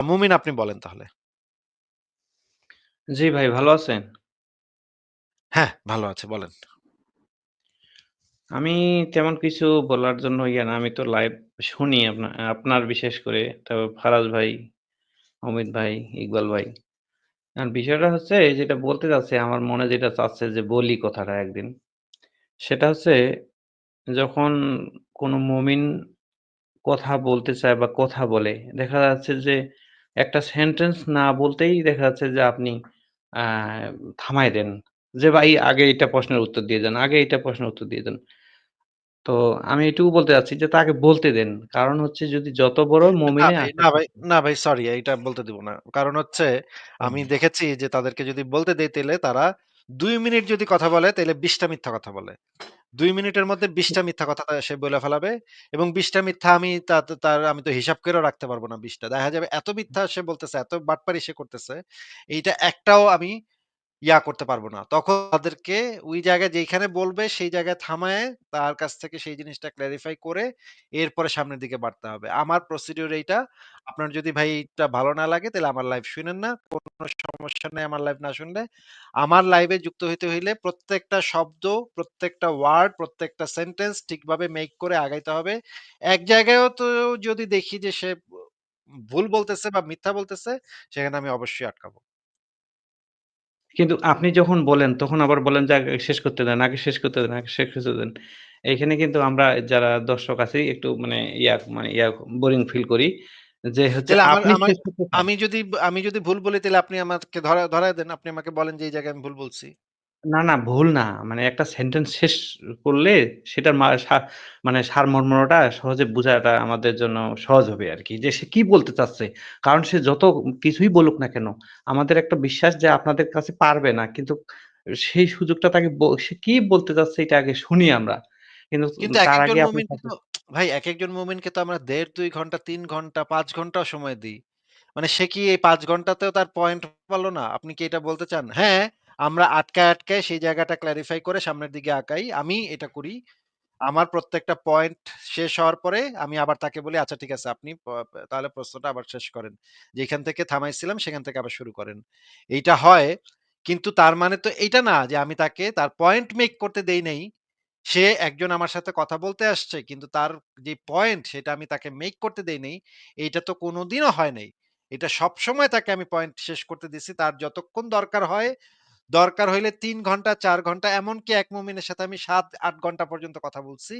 মুমিন আপনি বলেন তাহলে। জি ভাই ভালো আছেন? হ্যাঁ, ভালো আছি বলেন। আমি তেমন কিছু বলার জন্য ইয়ে না। আমি তো লাইভ শুনি আপনা আপনার বিশেষ করে তারপর ফারাজ ভাই, অমিত ভাই, ইকবাল ভাই। এখন বিষয়টা হচ্ছে যেটা বলতে চাচ্ছি আমার মনে যেটা চাচ্ছে যে বলি কথাটা একদিন। সেটা হচ্ছে যখন কোনো মুমিন কথা বলতে চায় বা কথা বলে, দেখা যাচ্ছে যে একটা সেন্টেন্স না বলতেই দেখা যাচ্ছে যে আপনি আ থামায় দেন। যে ভাই আগে এটা প্রশ্নের উত্তর দিয়ে যান, আগে এটা প্রশ্নের উত্তর দিয়ে যান। তো আমি এটুকু বলতে চাচ্ছি যে তাকে বলতে দেন। কারণ হচ্ছে যদি যত বড় মুমিনে না ভাই, না ভাই সরি এটা বলতে দিব না। কারণ হচ্ছে আমি দেখেছি যে তাদেরকে যদি বলতে দেই তাহলে তারা দুই মিনিট যদি কথা বলে তাহলে ২০ টা মিথ্যা কথা বলে। ২ মিনিটের মধ্যে ২০ টা মিথ্যা কথা সে বলে ফেলাবে এবং ২০ টা মিথ্যা আমি তার আমি তো হিসাব করেও রাখতে পারব না ২০ টা। দেখা যাবে এত মিথ্যা সে বলতেছে, এত বাটপারি সে করতেছে, এইটা একটাও আমি ইয়া করতে পারব না। তখন তাদেরকে ওই জায়গায় যেইখানে বলবে সেই জায়গায় থামায়ে তার কাছ থেকে সেই জিনিসটা ক্লারিফাই করে এরপরে সামনের দিকে বাড়তে হবে। আমার প্রসিডিউর এইটা। আপনার যদি ভাই এইটা ভালো না লাগে তাহলে আমার লাইভ শুইনেন না। কোনো সমস্যা নাই আমার লাইভ না শুনলে। আমার লাইভে যুক্ত হইতে হইলে প্রত্যেকটা শব্দ, প্রত্যেকটা ওয়ার্ড, প্রত্যেকটা সেন্টেন্স ঠিকভাবে মেক করে আগাইতে হবে। এক জায়গায়ও তো যদি দেখি যে সে ভুল বলতেছে বা মিথ্যা বলতেছে সেখানে আমি অবশ্যই আটকাবো। কিন্তু আপনি যখন বলেন তখন আবার বলেন যে আগে শেষ করতে দেন, আগে শেষ করতে দেন, আগে শেষ করতে দেন। এখানে কিন্তু আমরা যারা দর্শক আছি একটু মানে ইয়া মানে ইয়া বোরিং ফিল করি। যে হচ্ছে। আমি যদি আমি যদি ভুল বলি তাহলে আপনি আমাকে ধরা ধরায় দেন। আপনি আমাকে বলেন যে এই জায়গায় আমি ভুল বলছি। না, না ভুল না। মানে একটা সেন্টেন্স শেষ করলে সেটার মা সা মানে সারমর্মটা সহজে বুঝাটা আমাদের জন্য সহজ হবে আরকি। যে সে কি বলতে চাচ্ছে। কারণ সে যত কিছুই বলুক না কেন, আমাদের একটা বিশ্বাস যে আপনাদের কাছে পারবে না। কিন্তু সেই সুযোগটা তাকে ব সে কি বলতে চাচ্ছে এটা আগে শুনি আমরা। কিন্তু কিন্তু তার একেকজন আগে আপনি মুমিনকে তাকে তো ভাই একেকজন মুমিনকে তো আমরা ১.৫ ২ ঘণ্টা, ৩ ঘণ্টা, ৫ ঘন্টাও সময় দেই। মানে সে কি এই ৫ ঘন্টাতেও তার পয়েন্ট পারল না? আপনি কি এটা বলতে চান? হ্যাঁ, আমরা আটকায়, আটকায় সেই জায়গাটা ক্লারিফাই করে সামনের দিকে আঁকাই আমি এটা করি। আমার প্রত্যেকটা পয়েন্ট শেষ হওয়ার পরে আমি আবার তাকে বলি, "আচ্ছা ঠিক আছে আপনি তাহলে প্রশ্নটা আবার শেষ করেন। যেখান থেকে থামাইছিলাম সেখান থেকে আবার শুরু করেন।" এইটা হয়। কিন্তু তার মানে তো এইটা না যে আমি তাকে তার পয়েন্ট মেক করতে দেই নাই। সে একজন আমার সাথে কথা বলতে আসছে কিন্তু তার যে পয়েন্ট সেটা আমি তাকে মেক করতে দেই নাই। এইটা তো কোনোদিনও হয় নাই। এটা সবসময় তাকে আমি পয়েন্ট শেষ করতে দিছি। তার যতক্ষণ দরকার হয় দরকার হইলে ৩ ঘণ্টা, ৪ ঘণ্টা এমনকি এক মুমিনের সাথে আমি ৭-৮ ঘণ্টা পর্যন্ত কথা বলছি।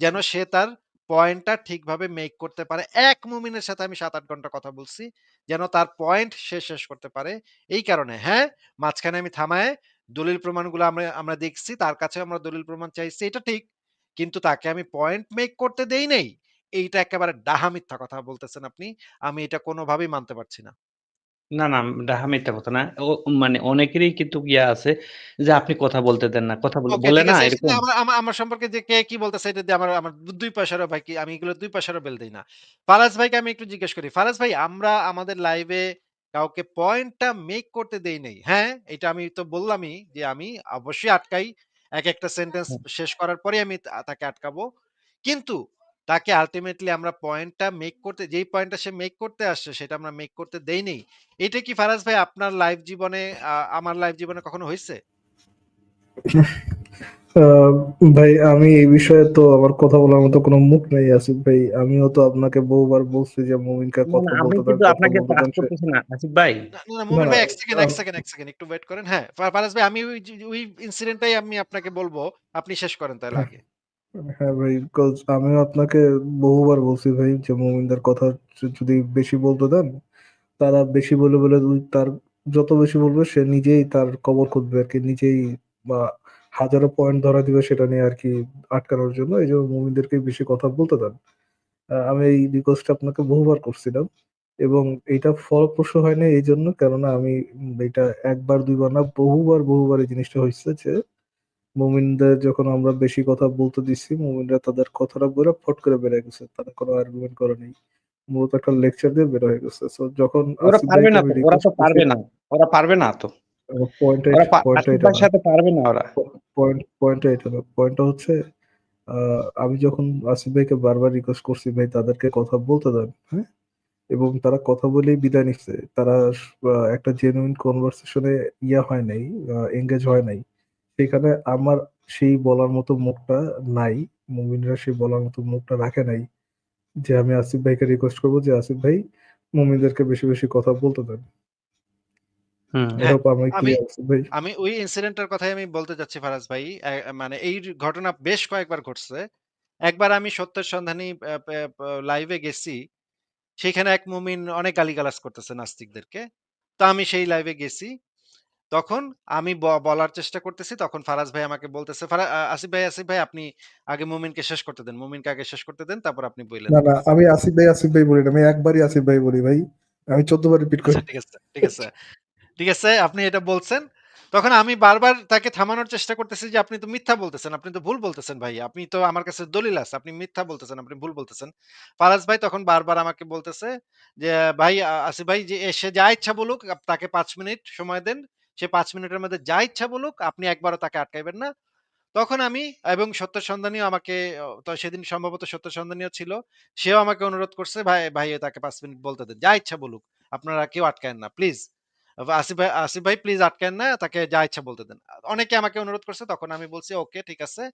যেন সে তার পয়েন্টটা ঠিকভাবে মেক করতে পারে। এক মুমিনের সাথে আমি ৭-৮ ঘণ্টা কথা বলছি। যেন তার পয়েন্ট সে শেষ করতে পারে। এই কারণে হ্যাঁ, মাঝখানে আমি থামায়ে দলিল প্রমাণগুলো আমরা আমরা দেখছি। তার কাছে আমরা দলিল প্রমাণ চাইছি। এটা ঠিক। কিন্তু তাকে আমি পয়েন্ট মেক করতে দেই নাই। এইটা একেবারে ডাহা মিথ্যা কথা বলতেছেন আপনি। আমি এটা কোনভাবেই মানতে পারছি না। না, না ডাহা মিথ্যা কথা না। ও মানে অনেকেরই কিন্তু ইয়া আছে যে আপনি কথা বলতে দেন না। কথা বলে ওকে বলে ঠিক না আছে। সেটা এরকম? আমার সম্পর্কে যে কে কি বলতেছে এটা দিয়ে আমার আমার ২ পয়সারও ভাই কি আমি এগুলো ২ পয়সারও বেল দেই না। ফারাজ ভাইকে আমি একটু জিজ্ঞেস করি। ফারাজ ভাই আমরা আমাদের লাইভে কাউকে পয়েন্টটা মেক করতে দেই নাই। হ্যাঁ, এটা আমি তো বললামই যে আমি অবশ্যই আটকাই। এক একটা সেন্টেন্স হুম। শেষ করার পরেই আমি তা তাকে আটকাবো। কিন্তু তাকে আল্টিমেটলি আমরা পয়েন্টটা মেক করতে যেই পয়েন্টটা সে মেক করতে আসছে সেটা আমরা মেক করতে দেই নাই। এটা কি ফারাজ ভাই আপনার লাইভ জীবনে আমার লাইভ জীবনে কখনো হইছে? আ ভাই আমি এই বিষয়ে তো আমার কথা বলার মতো কোনো মুখ নেই আসিফ ভাই। আমিও তো আপনাকে বহুবার বলছি যে মুমিনকে কথা বলতে কিন্তু আপনাকে বলতে ট্রাস্ট দেন। সে করতেছি না আসিফ ভাই। না, মুমিন ভাই ১ সেকেন্ড, এক সেকেন্ড, এক সেকেন্ড একটু ওয়েট করেন। হ্যাঁ, ফারাজ ভাই আমি ওই যে ওই ইনসিডেন্ট টাই আমি আপনাকে বলব আপনি শেষ করেন তাহলে হ্যাঁ, আগে। হ্যাঁ ভাই, আমিও আপনাকে বহুবার বলছি ভাই যে মুমিনদের কথা যদি বেশি বলতে দেন, তারা বেশি বলে, বলে তার যত বেশি বলবে সে নিজেই তার কবর খুঁজবে আর কি নিজেই বা হাজারো পয়েন্ট ধরা দিবে সেটা নিয়ে আর কি আটকানোর জন্য। এই জন্য মুমিনদেরকে বেশি কথা বলতে দেন। আমি এই রিকোয়েস্টটা আপনাকে বহুবার করছিলাম এবং এটা ফলপ্রসূ হয় এই জন্য কেননা আমি উম এইটা ১ বার ২ বার না বহুবার, বহুবার এই জিনিসটা হয়েছে যে মুমিনদের যখন আমরা বেশি কথা বলতে দিছি, মুমিনরা তাদের কথাটা বলে ফট করে হয়ে গেছে। তারা কোনো আর্গুমেন্ট করে নাই। মূলত একটা লেকচার দিয়ে বের হয়ে গেছে। সো যখন ওরা পারবে না। ওরা তো পারবে না। ওরা পারবে না তো। আ পয়েন্টটা এটা পা পয়েন্টটা আসিফ এটা ভাইয়ের না। সাথে পারবে না ওরা। প পয়েন্ট এটা। পয়েন্টটা হচ্ছে আমি যখন আসিফ ভাইকে বারবার রিকোয়েস্ট করছি ভাই তাদেরকে কথা বলতে দেন, হ্যাঁ? এবং তারা কথা বলেই বিদায় নিচ্ছে তারা একটা জেনুইন কনভারসেশনে ইয়া হয় নাই এঙ্গেজ হয় নাই সেখানে আমার সেই বলার মতো মুখটা নাই মুমিনরা সেই বলার মতো মুখটা রাখে নাই যে আমি আসিফ ভাইকে রিকোয়েস্ট করব যে আসিফ ভাই মুমিনদেরকে বেশি বেশি কথা বলতে দেন হ্যাঁ, আমি ওই ইনসিডেন্টটার কথাই আমি বলতে যাচ্ছি ফারাজ ভাই। মানে এই ঘটনা বেশ কয়েকবার ঘটছে। একবার আমি সত্যের সন্ধানী লাইভে গেছি। সেখানে এক মুমিন অনেক গালিগালাজ করতেছে নাস্তিকদেরকে। তো আমি সেই লাইভে গেছি। তখন আমি ব বলার চেষ্টা করতেছি। তখন ফারাজ ভাই আমাকে বলতেছে, "ফারা আ আসিফ ভাই, আসিফ ভাই আপনি আগে মুমিনকে শেষ করতে দেন। মুমিনকে আগে শেষ করতে দেন, তারপর আপনি বইলেন।" না না আমি আসিফ ভাই আসিফ ভাই বলি না আমি একবারই আসিফ ভাই বলি ভাই আমি চোদ্দ বার রিপিট করি আচ্ছা ঠিক আছে, ঠিক আছে। ঠিক আছে, আপনি এটা বলছেন। তখন আমি বারবার তাকে থামানোর চেষ্টা করতেছি যে, "আপনি তো মিথ্যা বলতেছেন। আপনি তো ভুল বলতেছেন ভাই। আপনি তো আমার কাছে দলিল আছে। আপনি মিথ্যা বলতেছেন, আপনি ভুল বলতেছেন।" ফারাজ ভাই তখন বারবার আমাকে বলতেছে যে, "ভাই আ আসিফ ভাই যে এ সে যা ইচ্ছা বলুক, আপ তাকে পাঁচ মিনিট সময় দেন। সে ৫ মিনিটের মধ্যে যা ইচ্ছা বলুক, আপনি একবারও তাকে আটকাইবেন না।" তখন আমি এবং সত্য সন্ধানীও আমাকে তো সেদিন সম্ভবত সত্য সন্ধানীও ছিল। সেও আমাকে অনুরোধ করছে, "ভাই, ভাই তাকে ৫ মিনিট বলতে দেন। যা ইচ্ছা বলুক। আপনারা কেউ আটকায়েন না। প্লিজ। আসিফ ভাই আসিফ ভাই প্লিজ আটকায়েন না। তাকে যা ইচ্ছা বলতে দেন।" অনেকে আমাকে অনুরোধ করছে। তখন আমি বলছি, "ওকে ঠিক আছে।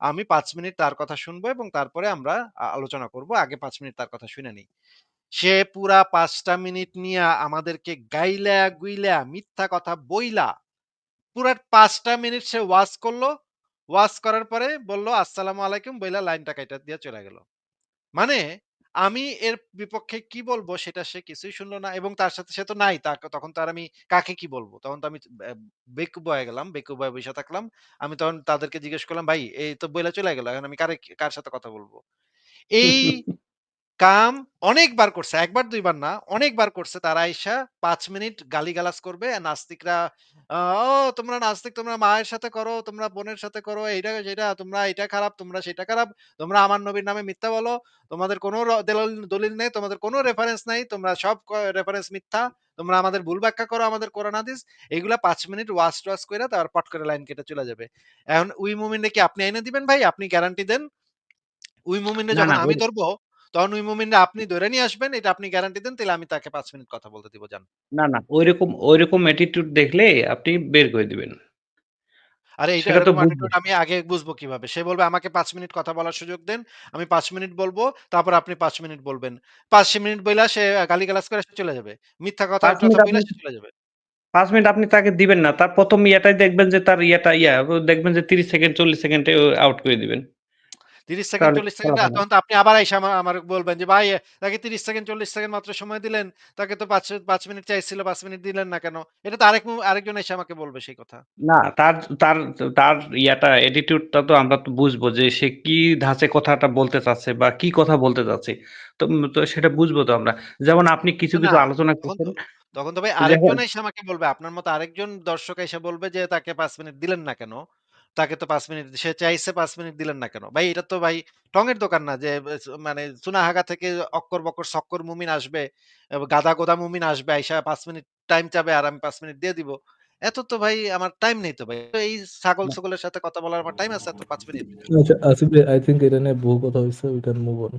আমি পাঁচ মিনিট তার কথা শুনব এবং তারপরে আমরা আলোচনা করব। আগে পাঁচ মিনিট তার কথা শুনে নেই।" সে পুরা ৫ টা মিনিট নিয়া আমাদেরকে গাইলা গুইলা মিথ্যা কথা বইলা পুরা ৫ টা মিনিট সে ওয়াজ করল। ওয়াজ করার পরে বলল, "আসসালামু আলাইকুম" বইলা লাইনটা কাইটা দিয়া চইলা গেল। মানে আমি এর বিপক্ষে কি বলব সেটা সে কিছুই শুনলো না এবং তার সাথে সে তো নাই। তখন তো আর আমি কাকে কি বলব তখন তো আমি বেকুব হয়ে গেলাম। বেকুব হয়ে বইসা থাকলাম। আমি তখন তাদেরকে জিজ্ঞেস করলাম, "ভাই এই তো বইলা চলে গেল। এখন আমি কারে কার সাথে কথা বলব এই কাম অনেকবার করছে। ১ বার ২ বার না, অনেকবার করছে। তারা আইসা ৫ মিনিট গালিগালাজ করবে। নাস্তিকরা "ও তোমরা নাস্তিক, তোমরা মায়ের সাথে করো, তোমরা বোনের সাথে করো, এইটা সেটা, তোমরা এইটা খারাপ, তোমরা সেটা খারাপ। তোমরা আমার নবীর নামে মিথ্যা বলো। তোমাদের কোনো দলিল নেই, তোমাদের কোনো রেফারেন্স নাই। তোমরা সব রেফারেন্স মিথ্যা। তোমরা আমাদের ভুল ব্যাখ্যা করো, আমাদের কোরআন হাদিস।" এগুলা পাঁচ মিনিট ওয়াজ-টোয়াজ কইরা তারপর পট করে লাইন কেটে চলে যাবে। এখন ওই মুমিনরে কি আপনি আইনা দিবেন ভাই? আপনি গ্যারান্টি দেন। উই মুমিনরে না, যখন আমি ধরবো, তখন ওই মুমিনরে আপনি ধইরা নিয়ে আসবেন। এটা আপনি গ্যারান্টি দেন। তাইলে আমি তাকে ৫ মিনিট কথা বলতে দিব। যান। না, না ঐরকম ঐরকম অ্যাটিটিউড দেখলে আপনি বের করে দিবেন। আরে সেটা তো। আমি আগে বুঝব কীভাবে? সে বলবে আমাকে ৫ মিনিট কথা বলার সুযোগ দেন। আমি ৫ মিনিট বলব। তারপর আপনি পাঁচ মিনিট বলবেন। পাঁচ মিনিট বইলা সে গালিগালাজ করে চলে যাবে। মিথ্যা কথা ৫ মিনিট টথা আপনি বইলা সে চলে যাবে। পাঁচ মিনিট আপনি তাকে দিবেন না। তার প্রথম ইয়াটাই দেখবেন যে তার ইয়াটা ইয়া দেখবেন যে ৩০ সেকেন্ড ৪০ সেকেন্ডে আউট করে দিবেন। ৩০ সেকেন্ড তাহলে ৪০ কি সেকেন্ড তখন তো আপনি আবার আইসা আমা আমারে বলবেন যে, "ভাই তাকে ৩০ সেকেন্ড ৪০ সেকেন্ড মাত্র সময় দিলেন। তাকে তো ৫ ৫ মিনিট চাইছিল ৫ মিনিট দিলেন না কেন?" এটা তো আরেক আরেকজন এসে আমাকে বলবে সেই কথা। না তার তার তার ইয়াটা অ্যাটিটিউডটা তো আমরা তো বুঝব যে সে কি ধাঁচে কথাটা বলতে চাচ্ছে বা কি কথা বলতে চাচ্ছে। তো তো সেটা বুঝব তো আমরা। যেমন আপনি কিছু, কিছু আলোচনা করছেন তখন তো ভাই আরেকজন এসে আমাকে বলবে, আপনার মতো আরেকজন দর্শক এসে বলবে যে, "তাকে পাঁচ মিনিট দিলেন না কেন? তাকে তো পাঁচ মিনিট সে চাইছে পাঁচ মিনিট দিলেন না কেন?" ভাই এটা তো ভাই টঙের দোকান না যে মানে চুনাহাগা থেকে অক্কর-বক্কর সক্কর মুমিন আসবে, গাদা-গোদা মুমিন আসবে আইসা পাঁচ মিনিট টাইম চাবে আর আমি পাঁচ মিনিট দিয়ে দিব। এত তো ভাই আমার টাইম নেই তো ভাই। এই ছাগল-ছাগলের সাথে কথা বলার আমার টাইম আছে এত পাঁচ মিনিট? আচ্ছা আসিফ আই থিংক এটা নিয়ে বহু কথা হয়েছে উই ক্যান মুভ অন।